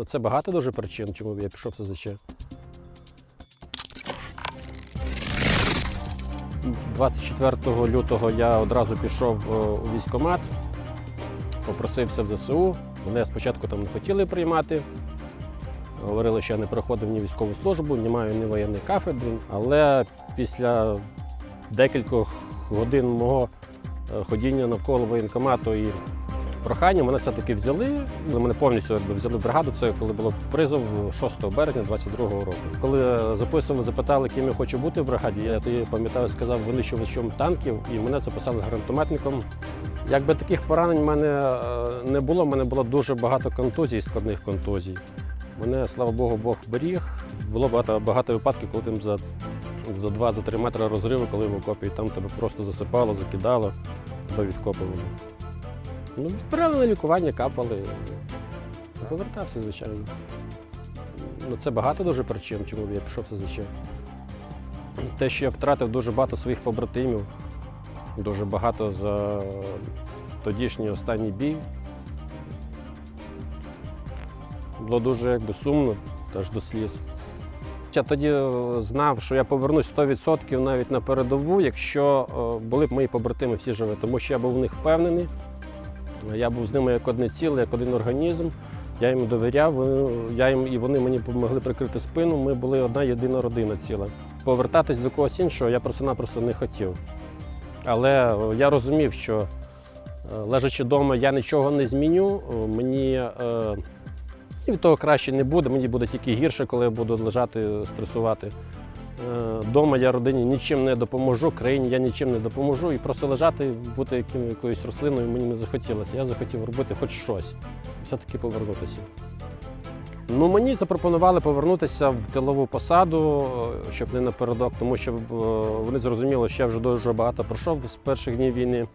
Ну, це багато дуже причин, чому я пішов в СЗЧ. 24 лютого я одразу пішов е, у військкомат, попросився в ЗСУ. Мене спочатку там не хотіли приймати. Говорили, що я не проходив ні військову службу, не маю ні воєнної кафедри. Але після декількох годин мого е, ходіння навколо воєнкомату і прохання мене все-таки взяли. Мене повністю якби, взяли в бригаду. Це коли було призов 6 березня 22-го року. Коли е, записували, запитали, ким я хочу бути в бригаді, я тоді пам'ятаю, сказав винищувачем танків, і мене записали гранатометником. Якби таких поранень в мене е, не було, в мене було дуже багато контузій, складних контузій. Мене, слава Богу, Бог беріг. Було багато, багато випадків, коли там за, за 2-3 метри розриви, коли в окопі, і там тебе просто засипало, закидало, тебе відкопували. Ну, відправили на лікування, капали. Повертався, звичайно. Ну, це багато дуже причин, чому я пішов в. Те, що я втратив дуже багато своїх побратимів, дуже багато за тодішній останній бій. Було дуже якби, сумно, теж до сліз. Я тоді е, знав, що я повернусь 100% навіть на передову, якщо е, були б мої побратими всі живі, тому що я був в них впевнений. Я був з ними як одне ціле, як один організм. Я їм довіряв, я їм, і вони мені допомогли прикрити спину. Ми були одна єдина родина ціла. Повертатись до когось іншого я просто-напросто не хотів. Але е, я розумів, що е, лежачи вдома, я нічого не зміню. Е, Мені е, від того краще не буде, мені буде тільки гірше, коли я буду лежати, стресувати. Е, Дома я родині нічим не допоможу, країні я нічим не допоможу. І просто лежати, бути якоюсь рослиною мені не захотілося. Я захотів робити хоч щось, все-таки повернутися. Ну, мені запропонували повернутися в тилову посаду, е, щоб не напередок, тому що е, вони зрозуміли, що я вже дуже багато пройшов з перших днів війни.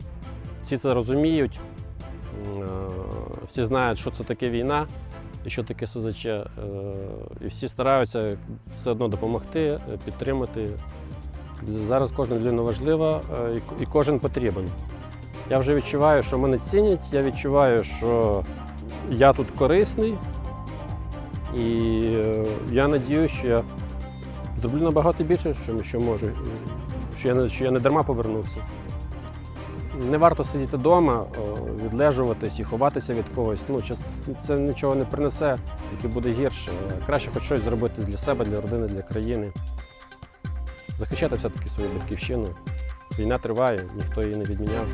Всі це розуміють, всі знають, що це таке війна що таке СЗЧ. Е, І всі стараються все одно допомогти, е, підтримати. Зараз кожна людина важлива е, і кожен потрібен. Я вже відчуваю, що мене цінять, я відчуваю, що я тут корисний. І я надію, що я зроблю набагато більше, що, можу, що я не дарма повернувся. Не варто сидіти вдома, відлежуватись і ховатися від когось. Ну, це нічого не принесе, тільки буде гірше. Краще хоч щось зробити для себе, для родини, для країни. Захищати все-таки свою батьківщину. Війна триває, ніхто її не відміняв.